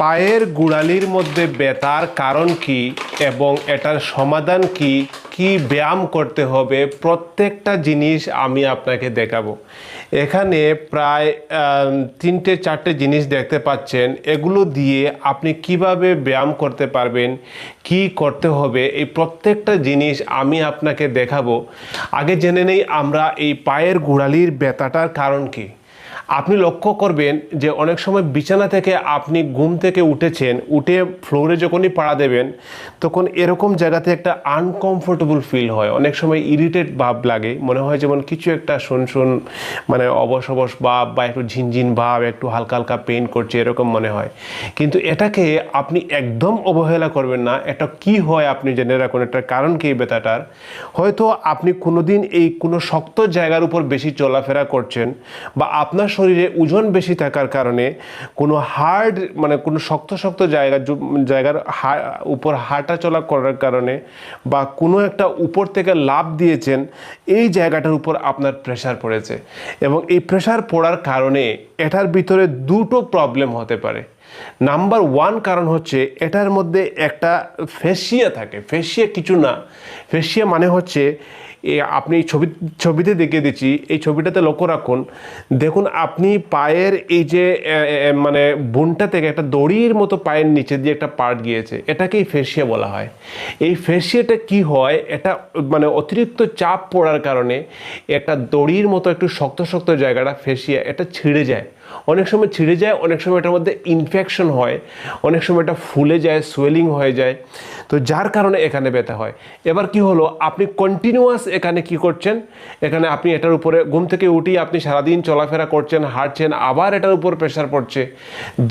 পায়ের গোড়ালির মধ্যে ব্যথার কারণ কি এবং এটার সমাধান কি কি ব্যায়াম করতে হবে, প্রত্যেকটা জিনিস আমি আপনাকে দেখাবো। এখানে প্রায় তিনটে চারটে জিনিস দেখতে পাচ্ছেন। এগুলো দিয়ে আপনি কীভাবে ব্যায়াম করতে পারবেন, কি করতে হবে, এই প্রত্যেকটা জিনিস আমি আপনাকে দেখাবো। আগে জেনে নেই আমরা এই পায়ের গোড়ালির ব্যথাটার কারণ কি। আপনি লক্ষ্য করবেন যে অনেক সময় বিছানা থেকে আপনি ঘুম থেকে উঠেছেন, উঠে ফ্লোরে যখনই পাড়া দেবেন, তখন এরকম জায়গাতে একটা আনকমফোর্টেবল ফিল হয়। অনেক সময় ইরিটেট ভাব লাগে। মনে হয় যেমন কিছু একটা শুন শুন মানে অবস অবস ভাব বা একটু ঝিনঝিন ভাব, একটু হালকা হালকা পেইন করছে, এরকম মনে হয়। কিন্তু এটাকে আপনি একদম অবহেলা করবেন না। এটা কি হয় আপনি জেনে রাখুন, এটার কারণ কি ব্যথাটার? হয়তো আপনি কোনোদিন এই কোনো শক্ত জায়গার উপর বেশি চলাফেরা করছেন বা আপনার শরীরে ওজন বেশি থাকার কারণে কোনো হার্ড মানে কোনো শক্ত শক্ত জায়গা জায়গার উপর হাঁটা চলা করার কারণে বা কোনো একটা উপর থেকে লাভ দিয়েছেন, এই জায়গাটার উপর আপনার প্রেশার পড়েছে। এবং এই প্রেশার পড়ার কারণে এটার ভিতরে দুটো প্রবলেম হতে পারে। নাম্বার ওয়ান কারণ হচ্ছে এটার মধ্যে একটা ফেসিয়া থাকে। ফেসিয়া কিছু না। ফেসিয়া মানে হচ্ছে আপনি এই ছবি, ছবিতে দেখিয়ে দিচ্ছি, এই ছবিটাতে লক্ষ্য রাখুন, দেখুন আপনি পায়ের এই যে মানে বোনটা থেকে একটা দড়ির মতো পায়ের নিচে দিয়ে একটা পার্ট গিয়েছে, এটাকেই ফেসিয়া বলা হয়। এই ফেসিয়াটা কি হয়, এটা মানে অতিরিক্ত চাপ পড়ার কারণে একটা দড়ির মতো একটু শক্ত শক্ত জায়গাটা ফেসিয়া, এটা ছিঁড়ে যায়। অনেক সময় ছিঁড়ে যায়, অনেক সময় এটার মধ্যে ইনফেকশন হয়, অনেক সময় এটা ফুলে যায় সোয়েলিং হয়ে যায়। তো যার কারণে এখানে ব্যথা হয়। এবার কি হলো? আপনি কন্টিনিউয়াস এখানে কি করছেন? এখানে আপনি এটার উপরে ঘুম থেকে উঠি, আপনি সারাদিন চলাফেরা করছেন, হাঁটছেন, আবার এটার উপর প্রেশার পড়ছে।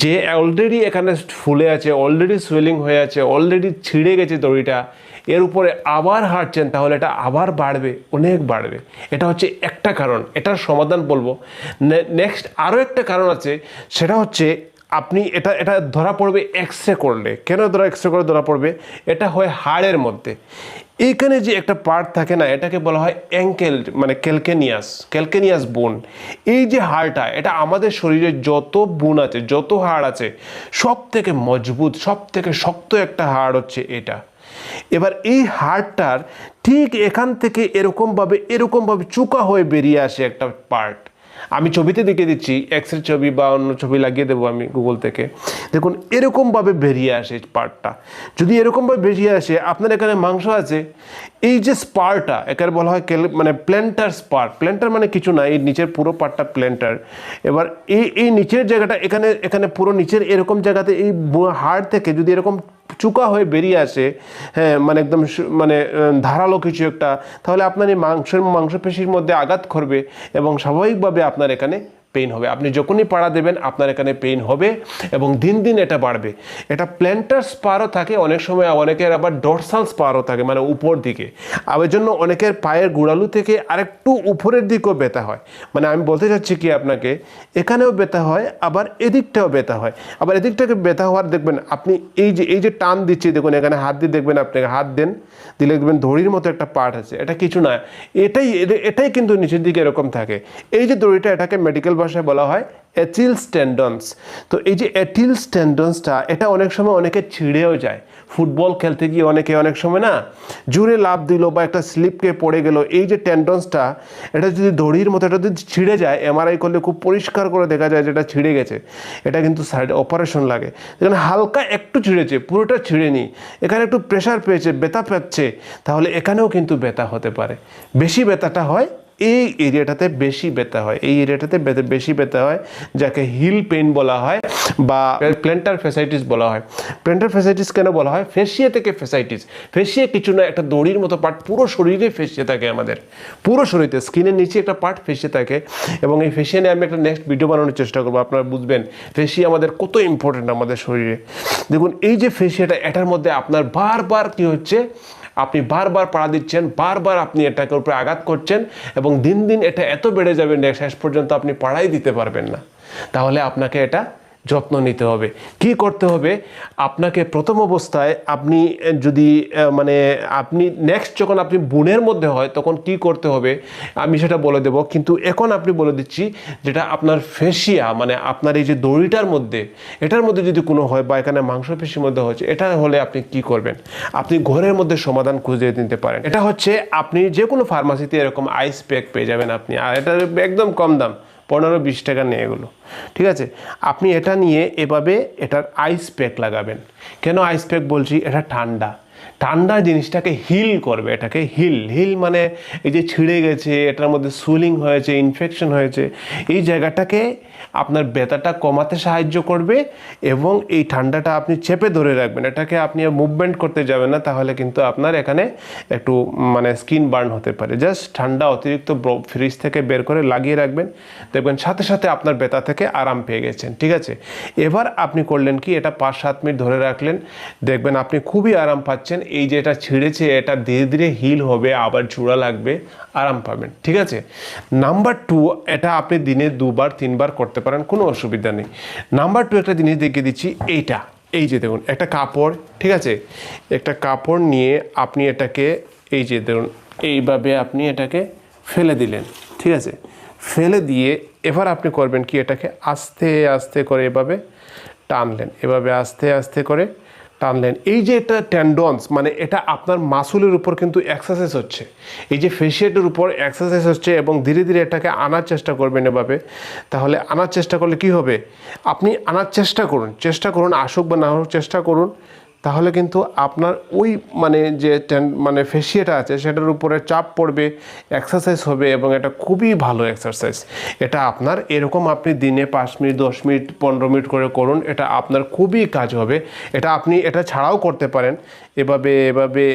যে অলরেডি এখানে ফুলে আছে অলরেডি সোয়েলিং হয়ে আছে অলরেডি ছিঁড়ে গেছে দড়িটা এর উপরে আবার হাঁটছেন, তাহলে এটা আবার বাড়বে, অনেক বাড়বে। এটা হচ্ছে একটা কারণ, এটার সমাধান বলব। নেক্সট আরও একটা কারণ আছে, সেটা হচ্ছে আপনি এটা এটা ধরা পড়বে এক্স রে করলে। কেন ধরা এক্স রে করে ধরা পড়বে? এটা হয় হাড়ের মধ্যে। এইখানে যে একটা পার্ট থাকে না, এটাকে বলা হয় অ্যাঙ্কেল মানে ক্যালকেনিয়াস ক্যালকেনিয়াস বোন এই যে হাড়টা, এটা আমাদের শরীরে যত বোন আছে, যত হাড় আছে সব থেকে মজবুত সব থেকে শক্ত একটা হাড় হচ্ছে এটা। এবার এই হাড়টার ঠিক এখান থেকে এরকমভাবে এরকমভাবে চুকা হয়ে বেরিয়ে আসে একটা পার্ট আমি ছবিতে দেখে দিচ্ছি এক্স রে ছবি বা অন্য ছবি লাগিয়ে দেবো আমি গুগল থেকে। দেখুন, এরকমভাবে বেরিয়ে আসে পার্টটা। যদি এরকমভাবে বেরিয়ে আসে, আপনার এখানে মাংস আছে, এই যে স্পারটা এখানে বলা হয় মানে প্ল্যান্টার স্পার প্ল্যান্টার মানে কিছু না, এই নিচের পুরো পার্টটা প্ল্যান্টার এবার এই এই নিচের জায়গাটা, এখানে এখানে পুরো নিচের এরকম জায়গাতে এই হাড় থেকে যদি এরকম চুকা হয়ে বেরিয়ে আসে হ্যাঁ মানে একদম মানে ধারালো কিছু একটা, তাহলে আপনার এই মাংসের মাংসপেশির মধ্যে আঘাত করবে এবং স্বাভাবিকভাবে আপনার এখানে পেইন হবে। আপনি যখনই পাড়া দেবেন, আপনার এখানে পেইন হবে এবং দিন দিন এটা বাড়বে। এটা প্ল্যান্টার স্পারও থাকে, অনেক সময় অনেকের আবার ডরসাল স্পারও থাকে মানে উপর দিকে। আবার জন্য অনেকের পায়ের গোড়ালু থেকে আরেকটু উপরের দিকেও ব্যথা হয়। মানে আমি বলতে চাচ্ছি কি আপনাকে, এখানেও ব্যথা হয়, আবার এদিকটাও ব্যথা হয়। আবার এদিকটাকে ব্যথা হওয়ার দেখবেন, আপনি এই যে এই যে টান দিচ্ছি, দেখুন এখানে হাত দিয়ে দেখবেন আপনি, হাত দেন, দিলে দেখবেন দড়ির মতো একটা পার্ট আছে। এটা কিছু না, এটাই এটা- এটাই কিন্তু নিচের দিকে এরকম থাকে। এই যে দড়িটা, এটাকে মেডিকেল ভাষায় বলা হয় অ্যাথিলস টেন্ডন্স তো এই যে অ্যাথিলস টেন্ডন্সটা এটা অনেক সময় অনেকে ছিঁড়েও যায়। ফুটবল খেলতে গিয়ে অনেকে অনেক সময় না জুড়ে লাভ দিল বা একটা স্লিপকে পড়ে গেল। এই যে টেন্ডন্সটা, এটা যদি দড়ির মতো এটা যদি ছিঁড়ে যায়, এমআরআই করলে খুব পরিষ্কার করে দেখা যায় যে এটা ছিঁড়ে গেছে। এটা কিন্তু সাইড অপারেশন লাগে। এখানে হালকা একটু ছিঁড়েছে, পুরোটা ছিঁড়েনি। এখানে একটু প্রেশার পেয়েছে, ব্যথা পাচ্ছে, তাহলে এখানেও কিন্তু ব্যথা হতে পারে। বেশি ব্যথাটা হয় এই এরিয়াটাতে বেশি ব্যথা হয়। এই এরিয়াটাতে বেশি ব্যথা হয়, যাকে হিল পেইন বলা হয় বা প্ল্যান্টার ফেসাইটিস বলা হয়। প্ল্যান্টার ফেসাইটিস কেন বলা হয়? ফেসিয়া থেকে ফেসাইটিস ফেসিয়া কিছু না, একটা দড়ির মতো পার্ট পুরো শরীরে ফেসিয়া থাকে আমাদের। পুরো শরীরে, স্কিনের নিচে একটা পার্ট ফেসিয়া থাকে। এবং এই ফেসিয়া নিয়ে আমি একটা নেক্সট ভিডিও বানানোর চেষ্টা করব, আপনারা বুঝবেন। ফেসিয়া আমাদের কত ইম্পর্টেন্ট আমাদের শরীরে। দেখুন, এই যে ফেসিয়াটা, এটার মধ্যে আপনার বারবার কি হচ্ছে? আপনি বারবার পাড়া দিচ্ছেন, বারবার আপনি এটাকে উপরে আঘাত করছেন এবং দিন দিন এটা এত বেড়ে যাবে শেষ পর্যন্ত আপনি পাড়াই দিতে পারবেন না। তাহলে আপনাকে এটা যত্ন নিতে হবে। কি করতে হবে? আপনাকে প্রথম অবস্থায় আপনি যদি মানে আপনি নেক্সট যখন আপনি বোনের মধ্যে হয়, তখন কি করতে হবে? আমি সেটা বলে দেব। কিন্তু এখন আপনি বলে দিচ্ছি যেটা আপনার ফেসিয়া মানে আপনার এই যে দড়িটার মধ্যে, এটার মধ্যে যদি কোনো হয় বা এখানে মাংসপেশির মধ্যে হচ্ছে এটা হলে আপনি কি করবেন? আপনি ঘরের মধ্যে সমাধান খুঁজে নিতে পারেন। এটা হচ্ছে আপনি যে কোনো ফার্মাসিতে এরকম আইস প্যাক পেয়ে যাবেন আপনি। আর এটা একদম কম দাম। পনেরো বিশ টাকা নিয়ে এগুলো। ঠিক আছে? আপনি এটা নিয়ে এভাবে এটার আইস প্যাক লাগাবেন। কেন আইস প্যাক বলছি? এটা ঠান্ডা। ঠান্ডা জিনিসটাকে হিল করবে এটাকে। হিল হিল মানে এই যে ছিঁড়ে গেছে, এটার মধ্যে সুলিং হয়েছে ইনফেকশন হয়েছে। এই জায়গাটাকে আপনার ব্যথাটা কমাতে সাহায্য করবে এবং এই ঠান্ডাটা আপনি চেপে ধরে রাখবেন। এটাকে আপনি মুভমেন্ট করতে যাবেন না, তাহলে কিন্তু আপনার এখানে একটু মানে স্কিন বার্ন হতে পারে। জাস্ট ঠান্ডা অতিরিক্ত ফ্রিজ থেকে বের করে লাগিয়ে রাখবেন। দেখবেন সাথে সাথে আপনার ব্যথা থেকে আরাম পেয়ে গেছেন, ঠিক আছে? এবার আপনি করলেন কি, এটা পাঁচ সাত মিনিট ধরে রাখলেন। দেখবেন আপনি খুবই আরাম পাচ্ছেন। এই যে এটা ছিঁড়েছে, এটা ধীরে ধীরে হিল হবে, আবার জোড়া লাগবে, আরাম পাবেন, ঠিক আছে? নাম্বার টু এটা আপনি দিনে দুবার, তিনবার করতে পারেন, কোনো অসুবিধা নেই। নাম্বার টু একটা জিনিস দেখিয়ে দিচ্ছি, এইটা। এই যে দেখুন, একটা কাপড়, ঠিক আছে? একটা কাপড় নিয়ে আপনি এটাকে, এই যে দেখুন এইভাবে আপনি এটাকে ফেলে দিলেন, ঠিক আছে? ফেলে দিয়ে এবার আপনি করবেন কি, এটাকে আস্তে আস্তে করে এভাবে টানলেন। এভাবে আস্তে আস্তে করে টানলেন। এই যে এটা ট্যান্ডন্স মানে এটা আপনার মাসুলের উপর কিন্তু এক্সারসাইজ হচ্ছে। এই যে ফেসিয়েটের উপর এক্সারসাইজ হচ্ছে এবং ধীরে ধীরে এটাকে আনার চেষ্টা করবেন এভাবে। তাহলে আনার চেষ্টা করলে কি হবে? আপনি আনার চেষ্টা করুন চেষ্টা করুন, আসুক বা না হোক চেষ্টা করুন। তাহলে কিন্তু আপনার ওই মানে যে মানে ফেসিয়াটা আছে, সেটার উপরে চাপ পড়বে এক্সারসাইজ হবে এবং এটা খুবই ভালো এক্সারসাইজ এটা আপনার এরকম আপনি দিনে পাঁচ মিনিট, দশ মিনিট, পনেরো মিনিট করে করুন, এটা আপনার খুবই কাজ হবে। এটা আপনি, এটা ছাড়াও করতে পারেন। এভাবে এভাবে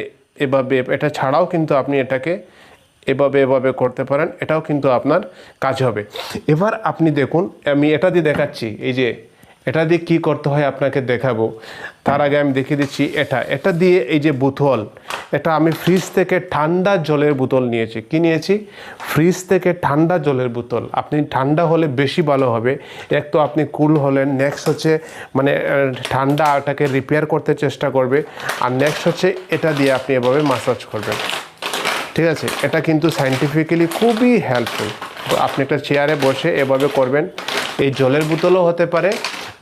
এভাবে, এটা ছাড়াও কিন্তু আপনি এটাকে এভাবে এভাবে করতে পারেন। এটাও কিন্তু আপনার কাজ হবে। এবার আপনি দেখুন, আমি এটা দিয়ে দেখাচ্ছি, এই যে এটা দিয়ে কী করতে হয় আপনাকে দেখাবো। তার আগে আমি দেখিয়ে দিচ্ছি এটা। এটা দিয়ে এই যে বোতল, এটা আমি ফ্রিজ থেকে ঠান্ডা জলের বোতল নিয়েছি। কি নিয়েছি? ফ্রিজ থেকে ঠান্ডা জলের বোতল। আপনি ঠান্ডা হলে বেশি ভালো হবে। এক তো আপনি কুল হলেন। নেক্সট হচ্ছে মানে ঠান্ডা ওটাকে রিপেয়ার করতে চেষ্টা করবে। আর নেক্সট হচ্ছে, এটা দিয়ে আপনি এভাবে মাসাজ করবেন। ঠিক আছে? এটা কিন্তু সাইন্টিফিক্যালি খুবই হেল্পফুল আপনি একটা চেয়ারে বসে এভাবে করবেন। এই জলের বোতলও হতে পারে।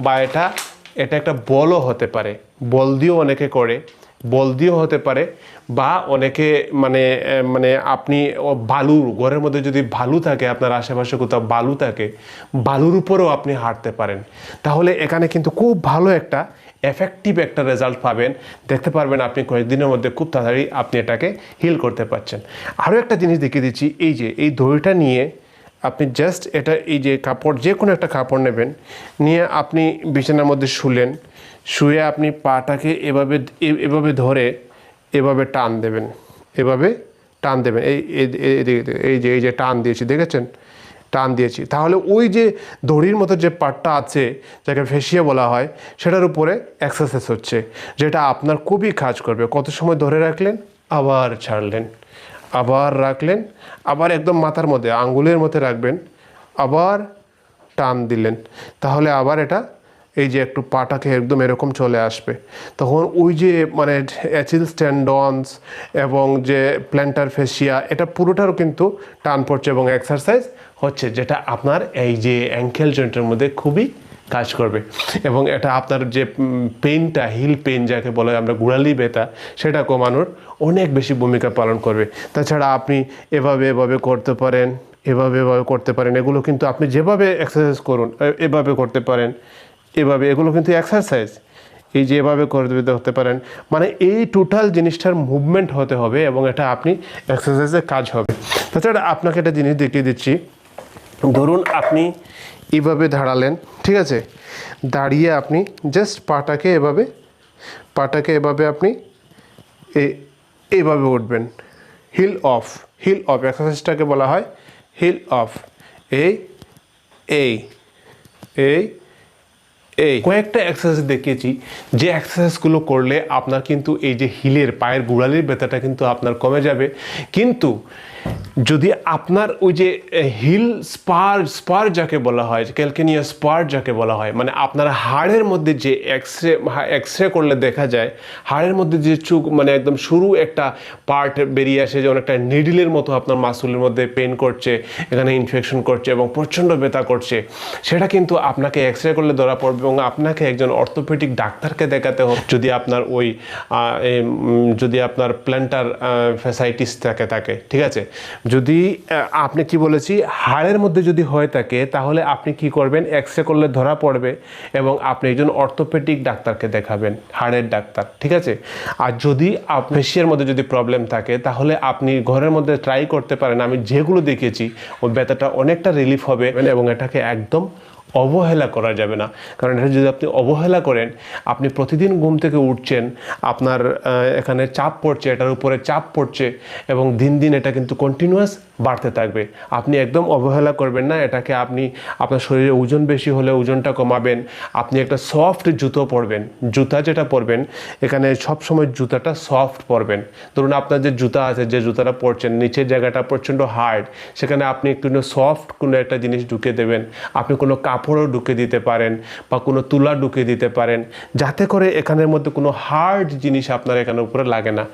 বা এটা এটা একটা বলও হতে পারে। বল দিয়েও অনেকে করে, বল দিয়েও হতে পারে, বা অনেকে মানে মানে আপনি ও বালুর ঘরের মধ্যে যদি বালু থাকে, আপনার আশেপাশে কোথাও বালু থাকে, বালুর উপরেও আপনি হাঁটতে পারেন। তাহলে এখানে কিন্তু খুব ভালো একটা এফেক্টিভ একটা রেজাল্ট পাবেন। দেখতে পারবেন আপনি কয়েকদিনের মধ্যে খুব তাড়াতাড়ি আপনি এটাকে হিল করতে পারছেন। আরও একটা জিনিস দেখিয়ে দিচ্ছি, এই যে, এই দড়িটা নিয়ে আপনি জাস্ট এটা এই যে কাপড় যে কোনো একটা কাপড় নেবেন, নিয়ে আপনি বিছানার মধ্যে শুলেন, শুয়ে আপনি পাটাকে এভাবে এভাবে ধরে এভাবে টান দেবেন, এভাবে টান দেবেন। এই, এই- যে, এই যে টান দিয়েছি, দেখেছেন? টান দিয়েছি। তাহলে ওই যে দড়ির মতো যে পার্টটা আছে, যাকে ফেসিয়া বলা হয়, সেটার উপরে এক্সারসাইজ হচ্ছে, যেটা আপনার খুবই কাজ করবে। কত সময় ধরে রাখলেন? আবার ছাড়লেন। আবার রাখলেন, আবার একদম মাথার মধ্যে, আঙ্গুলের মধ্যে রাখবেন, আবার টান দিলেন। তাহলে আবার এটা, এই যে একটু পাটাকে একদম এরকম চলে আসবে। তখন ওই যে মানে অ্যাচিল স্ট্যান্ডন্স এবং যে প্ল্যান্টার ফেসিয়া এটা পুরোটারও কিন্তু টান পড়ছে এবং এক্সারসাইজ হচ্ছে, যেটা আপনার এই যে অ্যাঙ্কেল জয়েন্টের মধ্যে খুবই কাজ করবে। এবং এটা আপনার যে পেনটা, হিল পেন যাকে বলে, আমরা গুড়ালি ব্যথা সেটা কমানোর অনেক বেশি ভূমিকা পালন করবে। তাছাড়া আপনি এভাবে এভাবে করতে পারেন, এভাবে এভাবে করতে পারেন, এগুলো কিন্তু আপনি যেভাবে এক্সারসাইজ করুন এভাবে করতে পারেন, এভাবে, এগুলো কিন্তু এক্সারসাইজ এই যে এভাবে করে দিতে হতে পারেন মানে এই টোটাল জিনিসটার মুভমেন্ট হতে হবে এবং এটা আপনি এক্সারসাইজের কাজ হবে। তাছাড়া আপনাকে একটা জিনিস দেখিয়ে দিচ্ছি। ধরুন আপনি এভাবে দাঁড়ালেন, ঠিক আছে? দাঁড়িয়ে আপনি জাস্ট পাটাকে এভাবে পাটাকে এভাবে আপনি এ- এইভাবে উঠবেন। হিল অফ হিল অফ এক্সারসাইজটাকে বলা হয় হিল অফ এই এই এই এই কয়েকটা এক্সারসাইজ দেখিয়েছি। যে এক্সারসাইজগুলো করলে আপনার কিন্তু এই যে হিলের পায়ের গোড়ালির ব্যথাটা কিন্তু আপনার কমে যাবে। কিন্তু যদি আপনার ওই যে হিল স্পার স্পার যাকে বলা হয়, ক্যালকেনিয়া স্পার যাকে বলা হয় মানে আপনার হাড়ের মধ্যে যে এক্স রে এক্স রে করলে দেখা যায়, হাড়ের মধ্যে যে চুক মানে একদম শুরু একটা পার্ট বেরিয়ে আসে, যেমন একটা নিডিলের মতো আপনার মাসুলের মধ্যে পেন করছে, এখানে ইনফেকশন করছে এবং প্রচণ্ড ব্যথা করছে, সেটা কিন্তু আপনাকে এক্স রে করলে ধরা পড়বে এবং আপনাকে একজন অর্থোপেডিক ডাক্তারকে দেখাতে হবে। যদি আপনার ওই যদি আপনার প্ল্যান্টার ফ্যাসাইটিস থাকে থাকে, ঠিক আছে? যদি আপনি কি বলেছি হাড়ের মধ্যে যদি হয়ে থাকে তাহলে আপনি কি করবেন? এক্স রে করলে ধরা পড়বে এবং আপনি একজন অর্থোপেডিক ডাক্তারকে দেখাবেন হাড়ের ডাক্তার ঠিক আছে? আর যদি ফেসিয়ার মধ্যে যদি প্রবলেম থাকে তাহলে আপনি ঘরের মধ্যে ট্রাই করতে পারেন। আমি যেগুলো দেখেছি ওই ব্যথাটা অনেকটা রিলিফ হবে এবং এটাকে একদম অবহেলা করা যাবে না। কারণ এটা যদি আপনি অবহেলা করেন, আপনি প্রতিদিন ঘুম থেকে উঠছেন, আপনার এখানে চাপ পড়ছে, এটার উপরে চাপ পড়ছে এবং দিন দিন এটা কিন্তু কন্টিনিউয়াস বাড়তে থাকবে। আপনি একদম অবহেলা করবেন না, এটাকে আপনি, আপনার শরীরে ওজন বেশি হলে ওজনটা কমাবেন, আপনি একটা সফট জুতো পরবেন, জুতা যেটা পরবেন, এখানে সব সময় জুতাটা সফট পরবেন। ধরুন আপনার যে জুতা আছে, যে জুতাটা পরছেন, নিচের জায়গাটা প্রচণ্ড হার্ড, সেখানে আপনি একটু সফট কোনো একটা জিনিস ঢুকে দেবেন, আপনি কোনো কাপড়ও ঢুকে দিতে পারেন বা কোনো তুলা ঢুকে দিতে পারেন, যাতে করে এখানের মধ্যে কোনো হার্ড জিনিস আপনার এখানে উপরে লাগে না।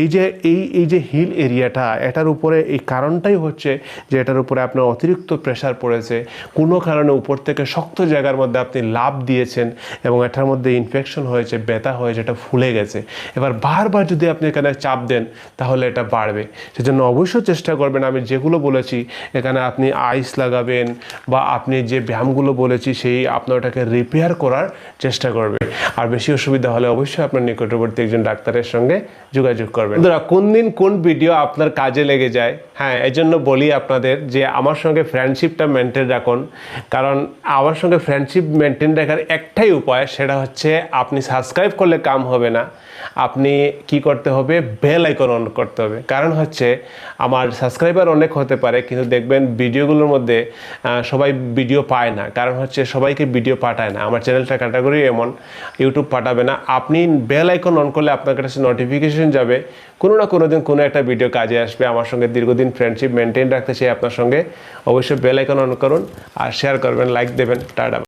এই যে, এই এই যে হিল এরিয়াটা, এটার উপরে এই কারণটাই হচ্ছে যে এটার উপরে আপনার অতিরিক্ত প্রেশার পড়েছে। কোনো কারণে উপর থেকে শক্ত জায়গার মধ্যে আপনি লাভ দিয়েছেন এবং এটার মধ্যে ইনফেকশন হয়েছে, ব্যথা হয়েছে, এটা ফুলে গেছে। এবার বারবার যদি আপনি এখানে চাপ দেন, তাহলে এটা বাড়বে। সেজন্য অবশ্যই চেষ্টা করবেন, আমি যেগুলো বলেছি, এখানে আপনি আইস লাগাবেন বা আপনি যে ব্যায়ামগুলো বলেছি, সেই আপনার ওটাকে রিপেয়ার করার চেষ্টা করবে। আর বেশি অসুবিধা হলে অবশ্যই আপনার নিকটবর্তী একজন ডাক্তারের সঙ্গে যোগাযোগ করবেন। কোন দিন কোন ভিডিও আপনার কাজে লেগে যায়? হ্যাঁ এই জন্য বলি আপনাদের যে আমার সঙ্গে ফ্রেন্ডশিপটা মেনটেন রাখুন। কারণ আমার সঙ্গে ফ্রেন্ডশিপ মেনটেন রাখার একটাই উপায় সেটা হচ্ছে আপনি সাবস্ক্রাইব করলে কাম হবে না। আপনি কি করতে হবে? বেল আইকন অন করতে হবে। কারণ হচ্ছে, আমার সাবস্ক্রাইবার অনেক হতে পারে, কিন্তু দেখবেন ভিডিওগুলোর মধ্যে সবাই ভিডিও পায় না। কারণ হচ্ছে, সবাইকে ভিডিও পাঠায় না। আমার চ্যানেলটা ক্যাটাগরি এমন ইউটিউব পাঠাবে না। আপনি বেল আইকন অন করলে আপনার কাছে নোটিফিকেশন যাবে। কোনো না কোনো দিন কোনো একটা ভিডিও কাজে আসবে। আমার সঙ্গে দীর্ঘদিন ফ্রেন্ডশিপ মেনটেন রাখতে চাই আপনার সঙ্গে। অবশ্যই বেল আইকন অন করুন আর শেয়ার করবেন লাইক দেবেন। টাটা।